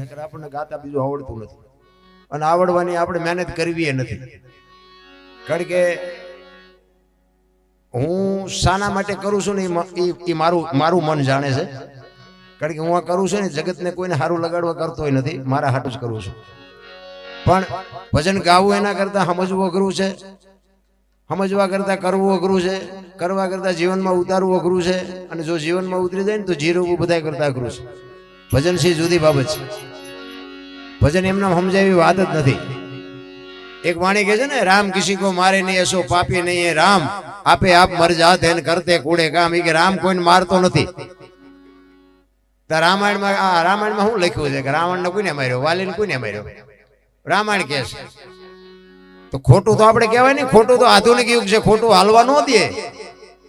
નકર આપણને ગાતા બીજું આવડતું નથી. અને આવડવાની આપણે મહેનત કરવી એ નથી. કારણ કે હું શાના માટે કરું છું ને ઈ મારું મારું મન જાણે છે. કારણ કે હું આ કરું છું ને જગતને કોઈને સારું લગાડવા કરતો નથી. મારા હાટું જ કરું છું. પણ ભજન ગાવું એના કરતાં સમજવું અઘરું છે. સમજવા કરતા કરવું અઘરું છે. કરવા કરતા જીવનમાં ઉતારવું અઘરું છે. અને જો જીવનમાં ઉતરી જાય ને તો જીરવું બધા કરતા અઘરું છે. ભજન છે જુદી બાબત છે. ભજન એમના સમજાય એવી વાત જ નથી. એક વાણી કહે છે ને, રામ કિસી કો મારે નહીં, એસો પાપી નહીં એ રામ. આપે આપ મર જાત હેન કરતે કૂડે કામ. એ કે રામ કોઈને મારતો નથી. રામાયણમાં, આ રામાયણમાં શું લખ્યું છે? કે રાવણને કોઈને માર્યો? વાલીને કોઈને માર્યો? રામાયણ કહે છે. તો ખોટું તો આપણે કહેવાય ને ખોટું તો આધુનિક યુગ છે, ખોટું હાલવા ન દે.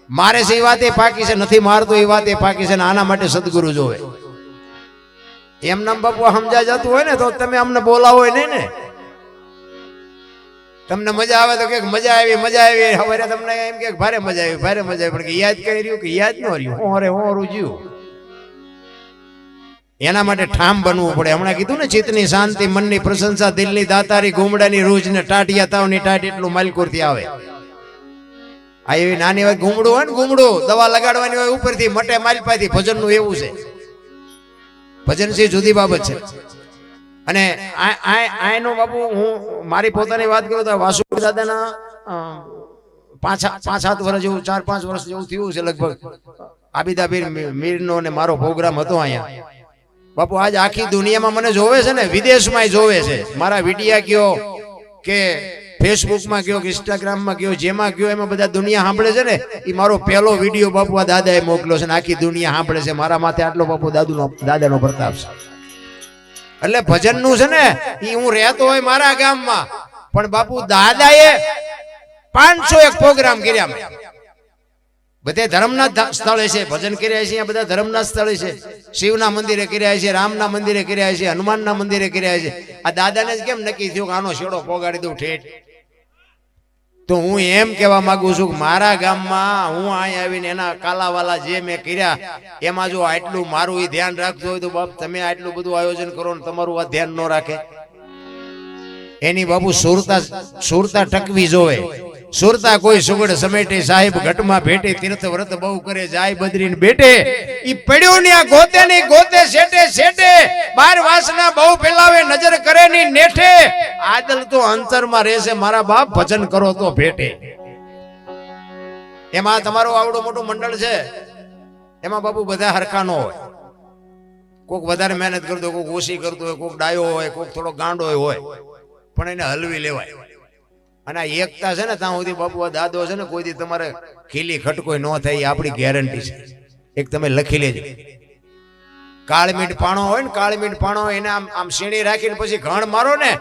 મારે છે એ વાતે પાકી છે, નથી મારતો એ વાતે પાકી છે, ને આના માટે સદગુરુ જોવે. એમ બાપુ સમજા જતું હોય ને, તો તમે અમને બોલાવો નહીં ને. તમને મજા આવે તો કે મજા આવી મજા આવી. હવે તમને એમ કે ભારે મજા આવી, ભારે મજા આવી. પણ કે યાદ કરી રહ્યું કે યાદ ન રહ્યું? હું અરે હું રૂજ્યું એના માટે ઠામ બનવું પડે. હમણાં કીધું ને, ચિત્તની શાંતિ, મનની પ્રશંસા, દિલની દાતારી, ગુમડાની રૂજ ને ટાટિયા તાવની ટાટ એટલું માલકુરથી આવે. આ એવી નાની વાત, ગુમડું હોય ને, ગુમડું દવા લગાડવાની હોય ઉપરથી, મટે માલપાથી, ભજનનું એવું છે. ભજન છે, જુદી બાબત છે. અને આયનો બાપુ હું મારી પોતાની વાત કરું તો વાસુ દાદાના પાંચ પાંચ સાત વર્ષ જેવું, ચાર પાંચ વર્ષ જેવું થયું છે લગભગ. આબિદાબીર મીરનો ને મારો પ્રોગ્રામ હતો અહીંયા. બાપુ, આજ આખી દુનિયામાં મને જોવે છે ને, વિદેશમાં જોવે છે. મારા વિડિયા કયો કે ફેસબુકમાં કયો ઇન્સ્ટાગ્રામમાં કયો, જેમાં કયો, એમાં બધા દુનિયા સાંભળે છે ને? એ મારો પહેલો વીડિયો બાપુ દાદાએ મોકલ્યો છે ને આખી દુનિયા સાંભળે છે. મારા માથે આટલો બાપુ દાદુનો દાદાનો પ્રતાપ છે. એટલે ભજનનું છે ને એ હું રહેતો હોય મારા ગામમાં. પણ બાપુ દાદાએ પાંચસો એક પ્રોગ્રામ કર્યા. બધે ધર્મના સ્થળે છે, ભજન કર્યા છે બધા ધર્મના સ્થળે છે. શિવના મંદિરે કર્યા છે, રામના મંદિરે કર્યા છે, હનુમાનના મંદિરે કર્યા છે. આ દાદાને કેમ નક્કી થયું કે આનો શેડો પોગાડી દઉં ઠેઠ? તો હું એમ કહેવા માંગુ છું કે મારા ગામમાં હું અહીં આવીને એના કાલાવાલા જે મેં કર્યા, એમાં જો આટલું મારું એ ધ્યાન રાખતું હોય તો બાપ, તમે આટલું બધું આયોજન કરો ને તમારું આ ધ્યાન ન રાખે. એની બાપુ સુરતા સુરતા ટકવી જોવે. સુરતા કોઈ સુગડ સમેટે સાહેબ ઘટમાં ભેટે તીર્થ વ્રત બહુ કરે જાય બદરીને બેટે ઈ પડ્યો ને આ ગોતે ને ગોતે શેટે શેટે. બાર વાસના બહુ ફેલાવે, નજર કરે ની નેઠે. આદલ તો અંતરમાં રહેશે, મારા બાપ ભજન કરો તો ભેટે. એમાં તમારું આવડું મોટું મંડળ છે. એમાં બાપુ બધા હરખા નો હોય. કોક વધારે મહેનત કરતો હોય, કોક ઓછી કરતો હોય, કોક ડાયો હોય, કોક થોડો ગાંડો હોય. પણ એને હલવી લેવાય. અને આ એકતા છે ને, ત્યાં સુધી બાપુ દાદો છે ને કોઈથી તમારે ખીલી ખટકોઈ ન થાય, એ આપણી ગેરંટી છે. એક તમે લખી લેજો. કાળમીટ પાણો હોય ને કાળમીટ પાણો એને આમ આમ શેણી રાખીને પછી ઘણ મારો ને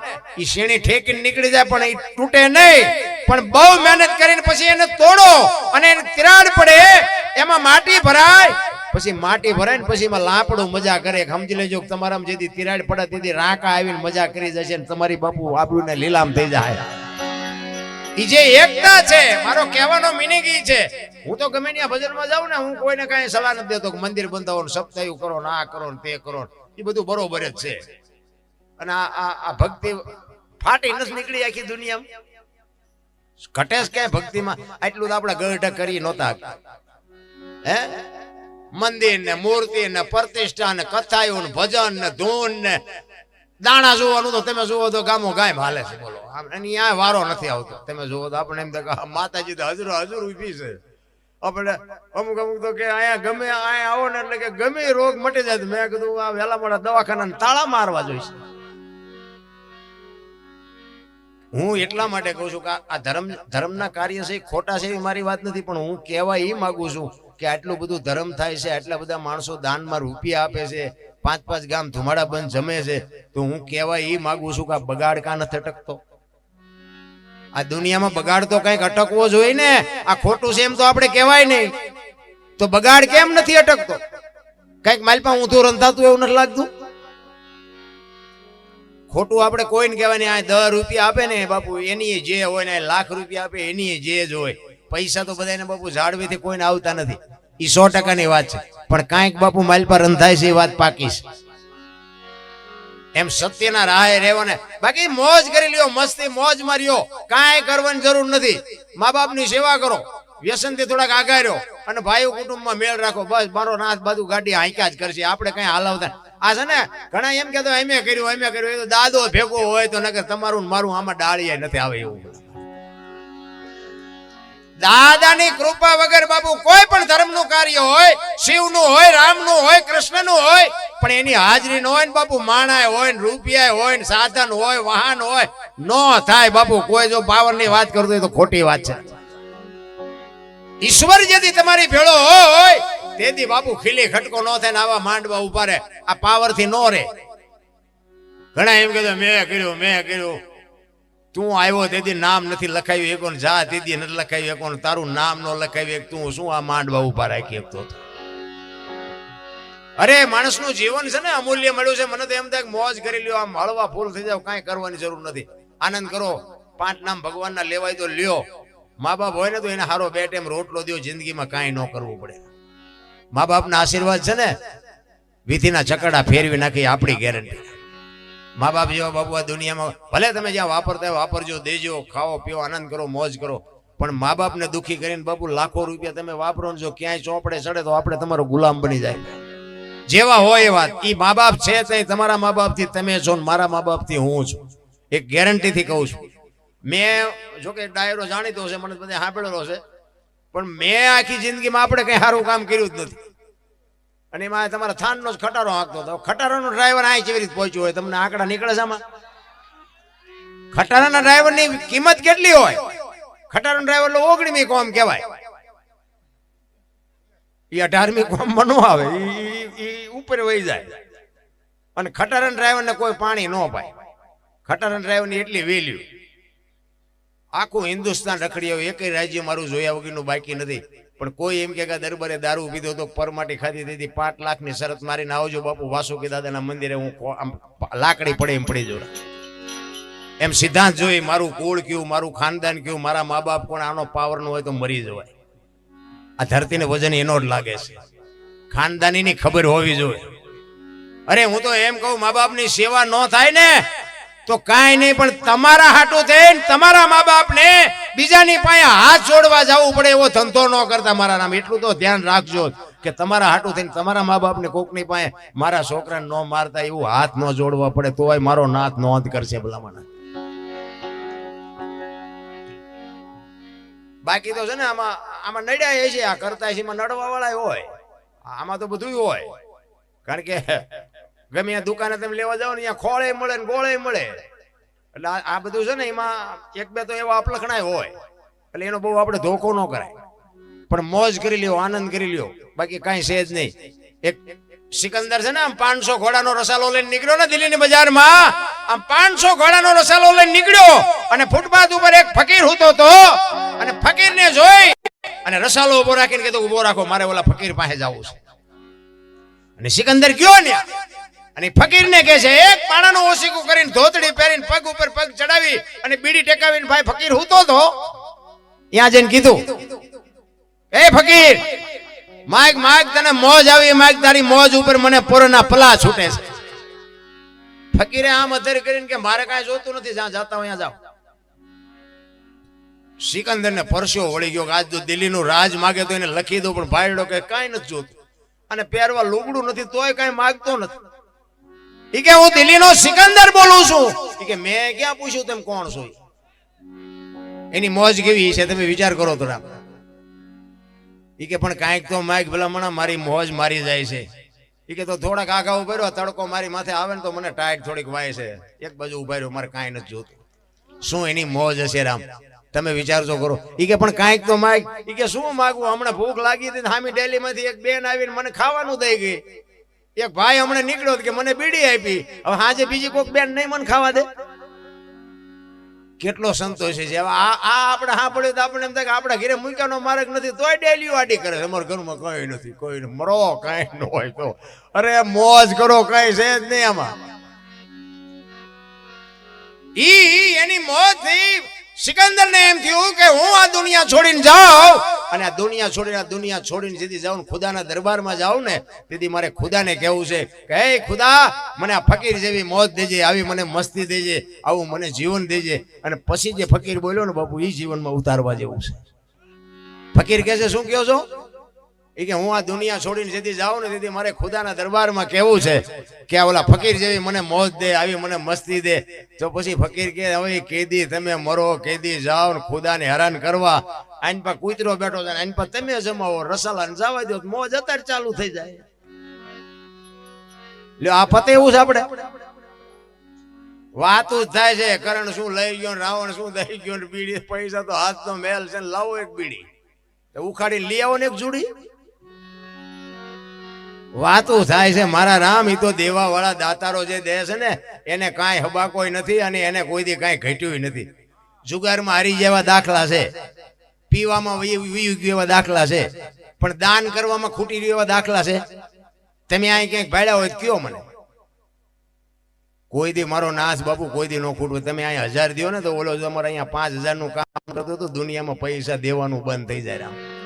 એ શેણી ઠેકીને નીકળી જાય, પણ એ તૂટે નહીં. પણ બહુ મહેનત કરીને પછી એને તોડો અને એને તિરાડ પડે, એમાં માટી ભરાય. પછી માટી ભરાય ને પછી એમાં લાપડું મજા કરે. સમજી લેજો તમારામાં જેથી તિરાડ પડે, તેથી રાકા આવીને મજા કરી જશે ને તમારી બાપુ આબરૂ ને લીલામ થઈ જાય. ઈ જે એકતા છે, મારો કહેવાનો મિનિંગ ઈ છે. હું તો ગમે ત્યાં ભજનમાં જાઉં ને, હું કોઈને કાંઈ સલાહ નથી દેતો મંદિર બંધાવો ને સપ્તાહ કરો ને આ કરો ને તે કરો એ બધું બરોબર જ છે. અને આ આ ભક્તિ ફાટી નથી નીકળી આખી દુનિયામાં. ઘટેશ ક્યાંય ભક્તિમાં. આટલું તો આપણે ગઢ કરી નહોતા હે? મંદિર ને મૂર્તિ ને પ્રતિષ્ઠા ને કથાયું ને ભજન ને ધૂન ને દાણા જોવાનું તો તમે જુઓ તો ગામો ગાય હાલે છે, બોલો. એની આ વારો નથી આવતો. તમે જુઓ તો આપણે એમ તો માતાજી તો હજરો હજર ઊભી છે. આપણે અમુક અમુક તો કે અહીંયા ગમે, અહીંયા આવો ને એટલે કે ગમે રોગ મટી જાય. મેં કીધું, આ વહેલા મોડા દવાખાના તાળા મારવા જોઈશે. હું એટલા માટે કહું છું કે આ ધર્મ, ધર્મના કાર્ય છે ખોટા છે એવી મારી વાત નથી, પણ હું કહેવા એ માગું છું કે આટલું બધું ધર્મ થાય છે, આટલા બધા માણસો દાનમાં રૂપિયા આપે છે, પાંચ પાંચ ગામ ધુમાડા બંધ જમે છે, તો હું કહેવા એ માગું છું કે આ બગાડ કા નથી અટકતો આ દુનિયામાં બગાડ તો કંઈક અટકવો જોઈએ ને, આ ખોટું છે એમ તો આપણે કહેવાય નહીં. તો બગાડ કેમ નથી અટકતો? કંઈક માલપા ઊંધું રંધાતું એવું નથી લાગતું? ખોટું આપણે કોઈને કહેવાય નહીં, આ દસ રૂપિયા આપે ને બાપુ, એની જે હોય ને, લાખ રૂપિયા આપે, એની જે જ હોય. પૈસા તો બધાને બાપુ જાળવીથી કોઈને આવતા નથી. એ સો ટકાની વાત છે. પણ કાંઈક બાપુ માલ પર રંધાય છે એ વાત પાકી એમ સત્યના રાહે રહેવાને બાકી મોજ કરી લ્યો, મસ્તી, મોજ માર્યો. કાંઈ કરવાની જરૂર નથી. મા બાપની સેવા કરો. વ્યસનથી થોડાક રહ્યો. અને ભાઈ કુટુંબમાં મેળ રાખો. બસ, મારો નાથ, બાજુ ગાડી હાંક્યા જ કરશે. આપણે કઈ હાલવતા આ છે ને, ઘણા એમ કહેતો એમે કર્યું એમે કર્યું. એ તો દાદો ભેગો હોય તો નગર તમારું મારું આમાં ડાળીએ નથી આવે એવું. દાદાની કૃપા વગર બાબુ કોઈ પણ ધર્મનું કાર્ય હોય, શિવનું હોય, રામનું હોય, કૃષ્ણનું હોય, પણ એની હાજરી ન હોય ને બાપુ, માણાય હોય ને રૂપિયા હોય ને સાધન હોય, વાહન હોય, નો થાય બાપુ. કોઈ જો પાવરની વાત કરતો તો ખોટી વાત છે. ઈશ્વર જેથી તમારી ભેળો હોય, તેથી બાપુ ખીલી ખટકો ન થાય ને આવા માંડવા ઊભા રહે. આ પાવરથી નો રે ઘણા એમ કહેતો, મેં કર્યું મેં કર્યું. તું આવ્યો તેથી નામ નથી લખાયું એકોને જા તેથી નથી લખાયું એકોને તારું નામ ન લખાયું, એક તું શું આ માંડવા ઊભા રાખી શકતો? અરે, માણસનું જીવન છે ને અમૂલ્ય મળ્યું છે. મને તો એમ થાય મોજ કરી લ્યો, આમ હળવા ફૂલ થઈ જાવ કાંઈ કરવાની જરૂર નથી. આનંદ કરો, પાંચ નામ ભગવાનના લેવાય તો લ્યો. મા બાપ હોય ને તો એને હારો બે ટાઈમ રોટલો દ્યો, જિંદગીમાં કાંઈ ન કરવું પડે. મા બાપના આશીર્વાદ છે ને, વિધિના ચકડા ફેરવી નાખી આપણી ગેરંટી. મા બાપ જેવા બાપુ આ દુનિયામાં ભલે તમે જ્યાં વાપરતા હોય, વાપરજો, દેજો, ખાઓ, પીઓ, આનંદ કરો, મોજ કરો. પણ મા બાપને દુઃખી કરીને, બાપુ, લાખો રૂપિયા તમે વાપરો જો ક્યાંય ચોપડે ચડે તો આપણે તમારો ગુલામ બની જાય. જેવા હોય એ ઈ મા બાપ છે તે તમારા મા બાપથી, તમે છો ને મારા મા બાપથી હું છું. એક ગેરંટીથી કહું છું. મેં, જો કે ડાયરો જાણીતો છે, મને બધે સાંભળેલો છે. પણ મેં આખી જિંદગીમાં આપણે કઈ સારું કામ કર્યું જ નથી. અને એમાં તમારા થાનનો જ ખટારો હાંકતો હતો. ખટારાનો ડ્રાઈવર અહીં કેવી રીતે પહોંચ્યો હોય, તમને આંકડા નીકળે છે આમાં? ખટારાના ડ્રાઈવરની કિંમત કેટલી હોય? ખટારાનો ડ્રાઈવર ઓગણીમી કોમ કહેવાય. એ અઢારમી કોમમાં ન આવે એ ઉપર વહી જાય. અને ખટારાના ડ્રાઈવરને કોઈ પાણી ન પાય. ખટારાના ડ્રાઈવરની એટલી વેલ્યુ આખું હિન્દુસ્તાન રખડી આવ્યું એકય રાજ્ય મારું જોયા વગરનું બાકી નથી. પણ કોઈ એમ કે દરબારે દારૂ પીધો તો પરમાટી ખાધી દીધી. પાંચ લાખની શરત મારીને આવજો બાપુ વાસુકી દાદાના મંદિરે હું લાકડી પડે એમ પડી જોડે. એમ સિદ્ધાંત જોઈ મારું કુળ કયું, મારું ખાનદાન કયું, મારા મા બાપ કોણ, આનો પાવર નો હોય તો મરી જવાય. આ ધરતીને વજન એનો જ લાગે છે. ખાનદાનીની ખબર હોવી જોઈએ. અરે હું તો એમ કહું મા બાપની સેવા ન થાય ને. તો કાંઈ નહીં, પણ તમારા હાટું થઈને તમારા મા બાપને બીજાની પાસે હાથ જોડવા જવું પડે એવો ધંધો ન કરતા મારા નામ. એટલું તો ધ્યાન રાખજો કે તમારા હાટું થઈને તમારા મા બાપને કોકની પાસે મારા છોકરાને ન મારતા એવું હાથ ન જોડવા પડે, તોય મારો નાથ નોંધ કરશે ભલામણ. બાકી તો છે ને આમાં આમાં નડ્યા છે, આ કરતા છે, એમાં નડવા વાળા હોય. આમાં તો બધું હોય. કારણ કે ગમે ત્યાં દુકાને તમે લેવા જાઓ ને ત્યાં ખોળે મળે ને ગોળે મળે. એટલે આ બધું છે ને એમાં એક બે તો એવા અપલખણાય હોય. એટલે એનો બહુ આપણે ધોકો ન કરાય. પણ મોજ કરી લ્યો, આનંદ કરી લ્યો. બાકી કાંઈ છે જ નહીં. એક સિકંદર છે ને આમ પાંચસો ઘોડાનો રસાલો લઈને નીકળ્યો ને દિલ્હીની બજારમાં. આમ પાંચસો ઘોડાનો રસાલો લઈને નીકળ્યો અને ફૂટપાથ ઉપર એક ફકીર હતો તો અને ફકીરને જોઈ અને રસાલો ઊભો રાખીને કીધું ઊભો રાખો, મારે ઓલા ફકીર પાસે જવું છે. અને સિકંદર ગયો ને અને ફકીરને કહે છે, એક પાણાનું ઓસીકું કરીને ધોતડી પહેરીને પગ ઉપર પગ ચડાવી અને બીડી ટેકાવીને ભાઈ ફકીર હું તો ત્યાં જઈને કીધું, એ ફકીર માઇક માઇક તને મોજ આવી માઇક તારી મોજ ઉપર મને પોરના પલા છૂટે છે. ફકીરે આમ અધર કરીને કે, મારે કાંઈ જોતું નથી, જ્યાં જાતા હોય જાઓ. સિકંદર ને પરસ્યો વળી ગયો આજ તો દિલ્હીનું રાજ માગે તો એને લખી દો, પણ ભાઈડો કે કાંઈ નથી જોતું. અને પહેરવા લુગડું નથી, તોય કાંઈ માગતો નથી. કે હું દિલ્હીનો સિકંદર બોલું છું. કે મેં ક્યાં પૂછ્યું તેમ કોણ છો એની મોજ કેવી છે તમે વિચાર કરો થોડા. એ કે પણ કાંઈક તો માઈક ભલામણા મારી મોજ મારી જાય છે. એ કે તો થોડાક આગા ઊભા રહ્યો તડકો મારી માથે આવે ને તો મને ટાઈટ થોડીક વાય છે. એક બાજુ ઊભા રહ્યો, મારે કાંઈ નથી જોતું. શું એની મોજ હશે રામ? તમે વિચારજો કરો. ઈ કે પણ કાંઈક તો માગ ઈ કે શું માગવું? હમણાં ભૂખ લાગી હતી હામી ડેલી માંથી એક બેન આવીને મને ખાવાનું દઈ ગઈ. એક ભાઈ હમણાં નીકળ્યો કે મને બીડી આપી. હવે હાજે બીજી કોઈક બેન નહીં, મને ખાવા દે. કેટલો સંતોષ છે. આ આપણે હા પડ્યું તો આપણે એમ થાય કે આપણા ઘરે મૂક્યાનો માર્ગ નથી, તોય ડેલી વાડી કરે છે. અમારા ઘરમાં કઈ નથી, કોઈ મરો, કઈ ન હોય તો. અરે મોજ કરો, કઈ છે જ નહીં આમાં. ઈ એની મોત થઈ સિકંદર ને એમ થયું કે હું આ દુનિયા છોડીને જાઉં અને આ દુનિયા છોડીને, આ દુનિયા છોડીને સીધી જાઉં ખુદાના દરબારમાં જાઉં ને, તેથી મારે ખુદાને કહેવું છે કે, હે ખુદા, મને આ ફકીર જેવી મોત દેજે, આવી મને મસ્તી દેજે, આવું મને જીવન દેજે. અને પછી જે ફકીર બોલ્યો ને, બાપુ એ જીવનમાં ઉતારવા જેવું છે. ફકીર કહે છે, શું કહો છો? એ કે હું આ દુનિયા છોડીને જેથી જાઉં ને તેથી મારે ખુદાના દરબારમાં કહેવું છે કે આ ઓલા ફકીર જેવી મને મોજ દે, આવી મને મસ્તી દે. તો પછી ફકીર કે, હવે કેદી તમે મરો, કેદી જાઓ ને ખુદાને હેરાન કરવા. આઈન પર કૂતરો બેઠો છે આઈન પર તમે જમાવો, રસાલા ને જવા દો મોજ અત્યારે ચાલુ થઈ જાય. લ્યો, આ પતે એવું છે આપણે વાતું જ થાય છે, કરણ શું લઈ ગયો રાવણ શું દઈ ગયો બીડી, પૈસા તો હાથનો મેલ છે લાવો એક બીડી. ઉખાડી લઈ આવો ને એક જુડી. વાતું થાય છે, મારા રામ એ તો દેવા વાળા દાતારો જે દે છે ને, એને કાંઈ હબાકોય નથી અને એને કોઈ દી કાંઈ ઘટ્યું નથી. જુગારમાં હારી જેવા દાખલા છે. પીવામાં વયું વયું ગયું એવા દાખલા છે. પણ દાન કરવામાં ખૂટી રહ્યું એવા દાખલા છે. તમે અહીં ક્યાંક ભાડ્યા હોય કયો મને? કોઈ દી મારો નાશ બાપુ કોઈ દી નો ખૂટવું. તમે અહીંયા હજાર દો ને તો ઓલો તમારે અહીંયા પાંચ હજારનું કામ કરતો તો દુનિયામાં પૈસા દેવાનું બંધ થઈ જાય રામ.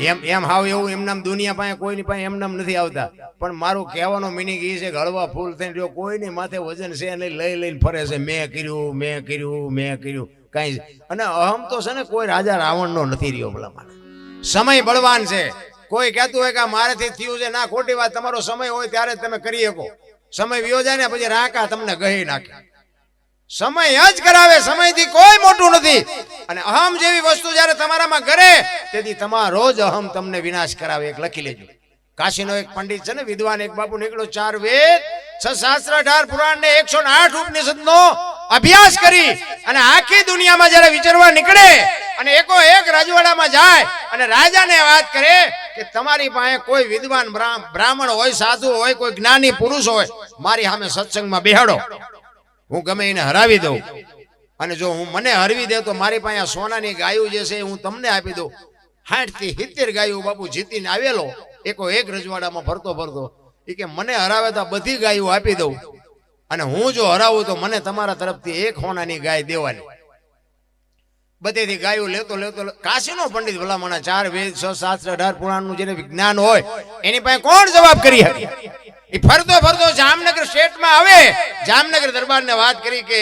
એમ એમ હાવ એવું, એમનામ દુનિયા પાસે કોઈની પાસે એમનામ નથી આવતા. પણ મારું કહેવાનો મિનિંગ એ છે કે હળવા ફૂલ થઈને જો કોઈની માથે વજન છે નહીં, લઈ લઈને ફરે છે. મેં કર્યું મેં કર્યું મેં કર્યું, કાંઈ અને અહમ તો છે ને કોઈ રાજા રાવણનો નથી રહ્યો ભલામાં સમય બળવાન છે. કોઈ કહેતું હોય કે મારાથી થયું છે. ના, ખોટી વાત. તમારો સમય હોય ત્યારે તમે કરી શકો. સમય વિયો જાય ને, પછી રાકા તમને ગહી નાખે. સમય જ કરાવે, સમયથી કોઈ મોટું નથી. અને અહમ જેવી વસ્તુ જ્યારે તમારામાં કરે તેથી તમારો જ અહમ તમને વિનાશ કરાવે. એક લખી લેજો. કાશીનો એક પંડિત છે ને, વિદ્વાન એક બાપુ નીકળો ચાર વેદ, છ શાસ્ત્ર, અઢાર પુરાણ ને એકસો આઠ ઉપનિષદ નો અભ્યાસ કરી અને આખી દુનિયામાં જ્યારે વિચારવા નીકળે અને એકો એક રાજવાડામાં જાય અને રાજાને વાત કરે કે તમારી પાસે કોઈ વિદ્વાન બ્રાહ્મ- બ્રાહ્મણ હોય, સાધુ હોય, કોઈ જ્ઞાની પુરુષ હોય, મારી સામે સત્સંગમાં બેહાડો. હું ગમે એને હરાવી દઉં. અને જો હું મને હરવી દે તો મારી પાસે સોનાની ગાયું જે છે હું તમને આપી દઉં. હાઠથી સિત્તેર ગાયું બાપુ જીતીને આવેલો. એકો એક રજવાડામાં ફરતો ફરતો એ કે મને હરાવે તો બધી ગાયું આપી દઉં. અને હું જો હરાવું તો મને તમારા તરફથી એક હોનાની ગાય દેવાની. બધેથી ગાયો લેતો લેતો કાશીનો પંડિત ભલામણા ચાર વેદ છ સાત અઢાર પુરાણનું જેને વિજ્ઞાન હોય, એની પાસે કોણ જવાબ કરી શકે? એ ફરતો ફરતો જામનગર સ્ટેટમાં આવે. જામનગર દરબારને વાત કરી કે,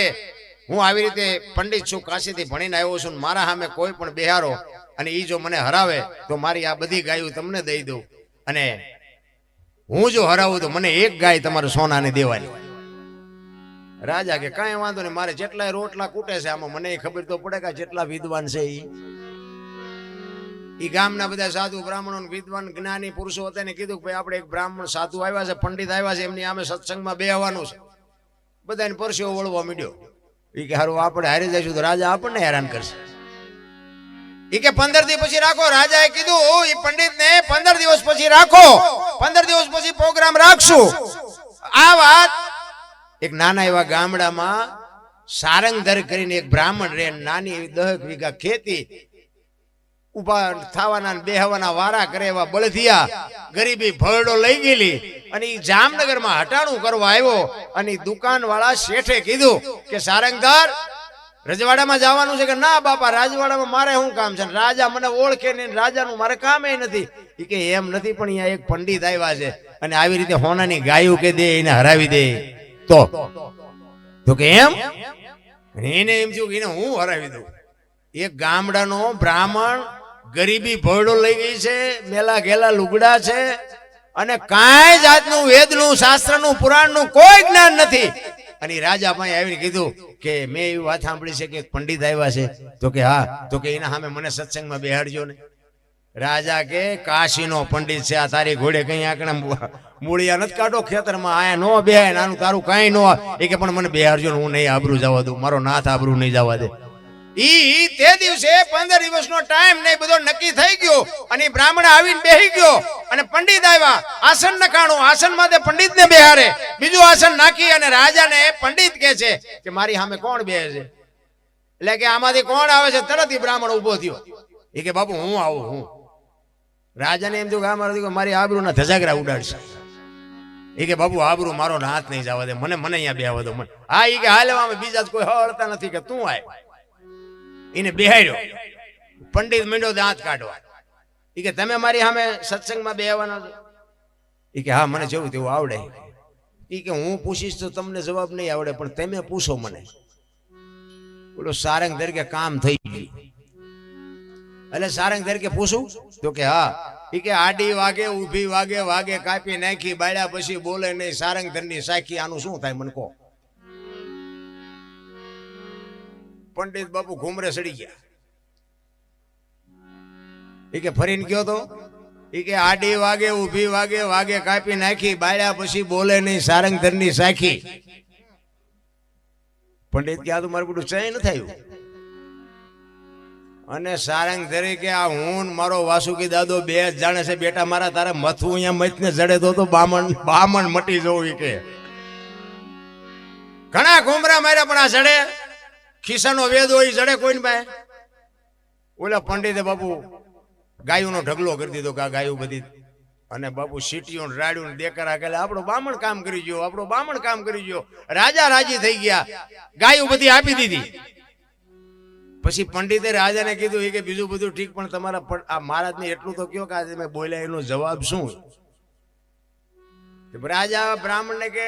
હું આવી રીતે પંડિત છું, કાશીથી ભણીને આવ્યો છું મારા સામે કોઈ પણ બેહારો અને એ જો મને હરાવે, તો મારી આ બધી ગાયો તમને દઈ દઉં. અને હું જો હરાવું તો મને એક ગાય તમારે સોનાને દેવાની. રાજા કે, કાંઈ વાંધો નહીં, મારે જેટલા રોટલા કૂટે છે, આમાં મને ખબર તો પડે કે જેટલા વિદ્વાન છે ઈ. ઈ ગામના બધા સાધુ બ્રાહ્મણો વિદ્વાન, જ્ઞાની પુરુષો હતા એને કીધું કે ભાઈ આપણે એક બ્રાહ્મણ સાધુ આવ્યા છે, પંડિત આવ્યા છે, એમની આમે સત્સંગમાં બેહવાનું છે. બધાને પરસેવો વળવા માંડ્યો. એ કે હારું, આપણે હારી જઈશું તો રાજા આપણને હેરાન કરશે. એ કે પંદર દિવસ પછી રાખો. રાજાએ કીધું એ પંડિત ને પંદર દિવસ પછી રાખો. પંદર દિવસ પછી પ્રોગ્રામ રાખશું. આ વાત એક નાના એવા ગામડામાં સારંગધર કરીને એક બ્રાહ્મણ રે, નાની એવી દહક વીઘા ખેતી ઊભા થવાના બેહવાના વારા કરે એવા બળધિયા ગરીબી ભરડો લઈ ગયેલી. અને એ જામનગરમાં હટાણું કરવા આવ્યો અને દુકાનવાળા શેઠે કીધું કે સારંગાર રજવાડામાં જવાનું છે કે ના બાપા? રાજવાડામાં મારે શું કામ છે? રાજા મને ઓળખે નહીં રાજાનું મારે કામે નથી. એ કે, એમ નથી, પણ અહીંયા એક પંડિત આવ્યા છે અને આવી રીતે હોનાની ગાયું કે દે, એને હરાવી દે. તો તો કે, એમ? એને એમ થયું કે, એને હું હરાવી દઉં? એક ગામડાનો બ્રાહ્મણ ગરીબી ભોયડો લઈ ગઈ છે, મેલા ગેલા લુગડા છે, અને કાંઈ જાતનું વેદનું, શાસ્ત્રનું, પુરાણનું કોઈ જ્ઞાન નથી. અને રાજા પાસે આવીને કીધું કે મેં એવી વાત સાંભળી છે કે પંડિત આવ્યા છે. તો કે હા, તો કે એના સામે મને સત્સંગમાં બેહાડજો ને. રાજા કે, કાશીનો પંડિત છે, આ તારી ઘોડે કઈ આંકડા મૂળિયા નથી કાઢો ખેતરમાં, આયા નો બેહાય નાનું તારું કાંઈ નો એ કે પણ મને બેહાડજો હું નહીં આબરું જવા દઉં, મારો નાથ આબરું નહીં જવા દે. ઈ તે દિવસે પંદર દિવસનો ટાઈમ ને બધો નક્કી થઈ ગયો. અને બ્રાહ્મણ આવીને બેહી ગયો. અને પંડિત આવ્યા. આસન નખાણું આસનમાં પંડિત ને બેહારે બીજું આસન નાખી અને રાજાને પંડિત કે છે કે મારી સામે કોણ બેહે છે? એટલે કે આમાંથી કોણ આવે છે? તરત ઈ બ્રાહ્મણ ઊભો થયો. એ કે, બાપુ, હું આવું, હું. રાજાને એમ થયું કે આ મારો મારી મારી આબરૂના ધજાગરા ઉડાડશે. એ કે, બાપુ, આબરૂ મારો હાથ નહીં જવા દે. મને મને અહીંયા બેહવા દો, મને. હા એ કે હાલવામાં બીજા કોઈ હળતા નથી કે તું આય. એને બિહાડ્યો પંડિત મીંડો દાંત કાઢવા. ઈ કે, તમે મારી સામે સત્સંગમાં બેહવાના છો? ઈ કે, હા, મને જેવું તેવું આવડે. ઈ કે, હું પૂછીશ તો તમને જવાબ નહીં આવડે, પણ તમે પૂછો મને. બોલો, સારંગ તરીકે કામ થઈ ગયું. એટલે સારંગ તરીકે પૂછું તો કે, હા. ઈ કે, આડી વાગે, ઊભી વાગે વાગે કાપી નાખી, બાળ્યા પછી બોલે નહીં, સારંગ ધરની સાખી, આનું શું થાય મને કહો. પંડિત બાપુ ઘુમરે સડી ગયા. એ કે ફરીને ગયો તો? એ કે આડી વાગે, ઊભી વાગે વાગે કાપી નાખી, બાળ્યા પછી બોલે નહીં સારંગ ધરની સાખી. પંડિત કે તો મારું બધું ચય ન થયું. અને સારંગ તરીકે આ હું મારો વાસુકી દાદો બે જાણે છે, બેટા મારા તારા મથું અહીંયા મચને જડે તો બામણ બામણ મટી જવું કે. ઘણા ઘુમરા માર્યા પણ આ જડે. ખિસ્સાનો વેદ હોય જડે કોઈને ભાઈ ઓલા પંડિતે બાપુ ગાયુંનો ઢગલો કરી દીધો કે આ ગાયું બધી. અને બાપુ સીટીઓ ને રાડ્યું ને દેકરા કે આપણો બામણ કામ કરી ગયો, આપણો બામણ કામ કરી ગયો. રાજા રાજી થઈ ગયા. ગાયું બધી આપી દીધી. પછી પંડિતે રાજાને કીધું કે બીજું બધું ઠીક, પણ તમારા આ આ મહારાજને એટલું તો કયો કે આજે મેં બોલ્યા એનો જવાબ શું? રાજા બ્રાહ્મણને કે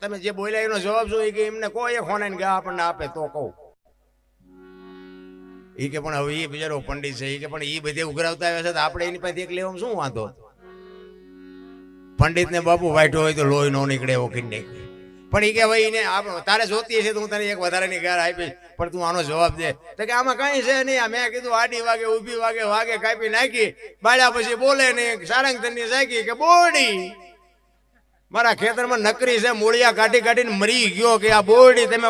તમે જે બોલ્યા એનો જવાબ શું? કે, એમને કોઈ ખોનાઈને ગયા આપણને આપે તો કહું. એ કે, પણ હવે એ બિચારો પંડિત છે. એ કે, પણ એ બધે ઉઘરાવતા આવ્યા છે તો આપણે એની પાસે એક લેવામાં શું વાંધો? પંડિત ને બાપુ વાઈટો હોય તો લોહી નો નીકળે, એવો કરી પણ એ કે ભાઈ એને તારે જોતી હશે તો હું તને એક વધારાની ગાર આપીશ, પણ તું આનો જવાબ દે. તો કે, આમાં કઈ છે નહીં. આ મેં કીધું, આડી વાગે, ઊભી વાગે વાગે કાપી નાખી, બાળ્યા પછી બોલે નહીં સારંગ તની સાકી કે બોડી મારા ખેતરમાં નકરી છે, મૂળિયા કાઢી કાઢીને મરી ગયો કે આ બોરડી તમે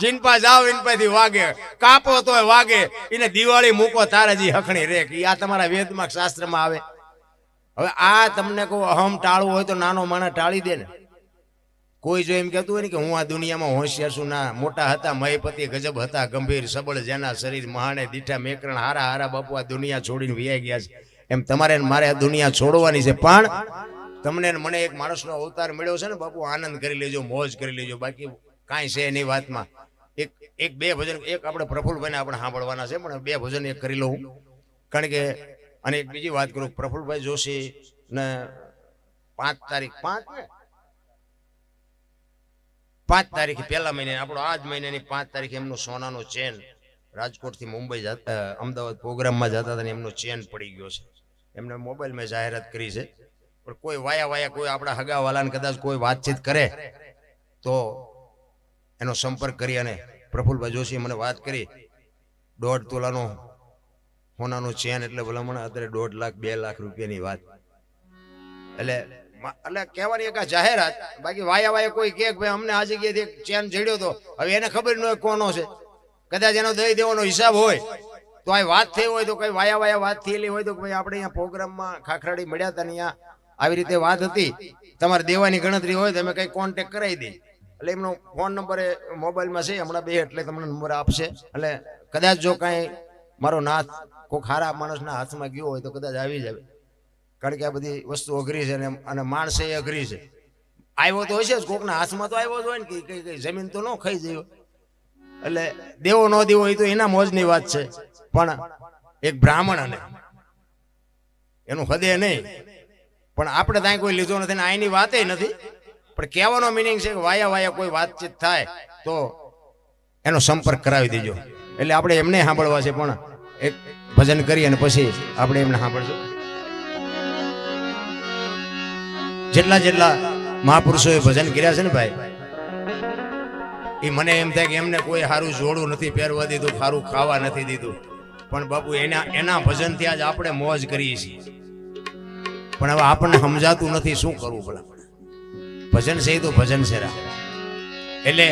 જીનપા જાઓ ઇનપાથી વાગે. કાપો તોય વાગે. એને દિવાળી મૂકો તારાજી હખણી રે કે આ તમારા વેદમાં, શાસ્ત્રમાં આવે. હવે આ તમને કહું, અહમ ટાળવું હોય તો નાનો માણસ ટાળી દે ને. કોઈ જો એમ કહેતું હોય ને કે હું આ દુનિયામાં હોશિયાર છું, ના, મોટા હતા મયપતિ ગજબ હતા, ગંભીર, સબળ, જેના શરીર મહાને, દીઠા, મેકરણ, હારા હારા બાપુ આ દુનિયા છોડીને વ્યાઈ ગયા છે. એમ તમારે મારે આ દુનિયા છોડવાની છે. પણ તમને મને એક માણસનો અવતાર મળ્યો છે ને, બાપુ, આનંદ કરી લેજો, મોજ કરી લેજો. બાકી કાંઈ છે એની વાતમાં. એક એક બે ભજન, એક આપણે પ્રફુલભાઈને આપણે સાંભળવાના છે, પણ બે ભજન એક કરી લઉં. કારણ કે, અને એક બીજી વાત કરું, પ્રફુલભાઈ જોશી ને પાંચ તારીખ, પાંચ પાંચ તારીખે પહેલા મહિને, આપણો આ જ મહિનાની પાંચ તારીખે એમનો સોનાનો ચેન રાજકોટથી મુંબઈ જતા અમદાવાદ પ્રોગ્રામમાં જતા હતા ને એમનો ચેન પડી ગયો છે. એમને મોબાઈલ મેં જાહેરાત કરી છે. પણ કોઈ વાયા વાયા કોઈ આપણા હગાવાલાને કદાચ કોઈ વાતચીત કરે, તો એનો સંપર્ક કરી અને પ્રફુલભાઈ જોશી મને વાત કરી. દોઢ તોલાનો સોનાનું ચેન એટલે ભલામણ અત્યારે દોઢ લાખ, બે લાખ રૂપિયાની વાત. એટલે એટલે કહેવાની એક જાહેરાત, બાકી વાયા વાયા કોઈ કે ભાઈ અમને આ જગ્યાએથી એક ચેન જડ્યો તો, હવે એને ખબર ન હોય કોનો છે. કદાચ એનો દઈ દેવાનો હિસાબ હોય, તો આ વાત થઈ હોય તો કઈ વાયા વાયા વાત થયેલી હોય તો ભાઈ આપણે અહીંયા પ્રોગ્રામમાં ખાખરાડી મળ્યા હતા અહીંયા આવી રીતે વાત હતી. તમારે દેવાની ગણતરી હોય તમે કઈ કોન્ટેક કરાવી દે એટલે એમનો ફોન નંબર એ મોબાઈલમાં છે, હમણાં બે એટલે તમને નંબર આપશે. એટલે કદાચ જો કાંઈ મારો નાથ કોઈ ખારા માણસના હાથમાં ગયો હોય તો કદાચ આવી જાય કારણ કે આ બધી વસ્તુ અઘરી છે અને માણસે એ અઘરી છે. આવ્યો તો હશે જ, કોકના હાથમાં તો આવ્યો જ હોય ને કે કઈ કઈ જમીન તો ન ખાઈ જયો એટલે દેવો ન દેવો એ તો એના મોજની વાત છે. પણ એક બ્રાહ્મણ અને એનું હૃદય નહીં. પણ આપણે ત્યાં કોઈ લીધો નથી ને આની વાતે નથી. પણ કહેવાનો મિનિંગ છે કે વાયા વાયા કોઈ વાતચીત થાય તો એનો સંપર્ક કરાવી દેજો. એટલે આપણે એમને સાંભળવા છે પણ એક ભજન કરી અને પછી આપણે એમને સાંભળશું. જેટલા જેટલા મહાપુરુષોએ ભજન કર્યા છે ને ભાઈ, એ મને એમ થાય કે એમને કોઈ સારું જોડું નથી, પહેરવા દીધું સારું ખાવા નથી દીધું. પણ બાપુ, એના એના ભજનથી આજ આપણે મોજ કરીએ છીએ. પણ હવે આપણને સમજાતું નથી શું કરવું ભલા. ભજન છે તો ભજન છે રા. એટલે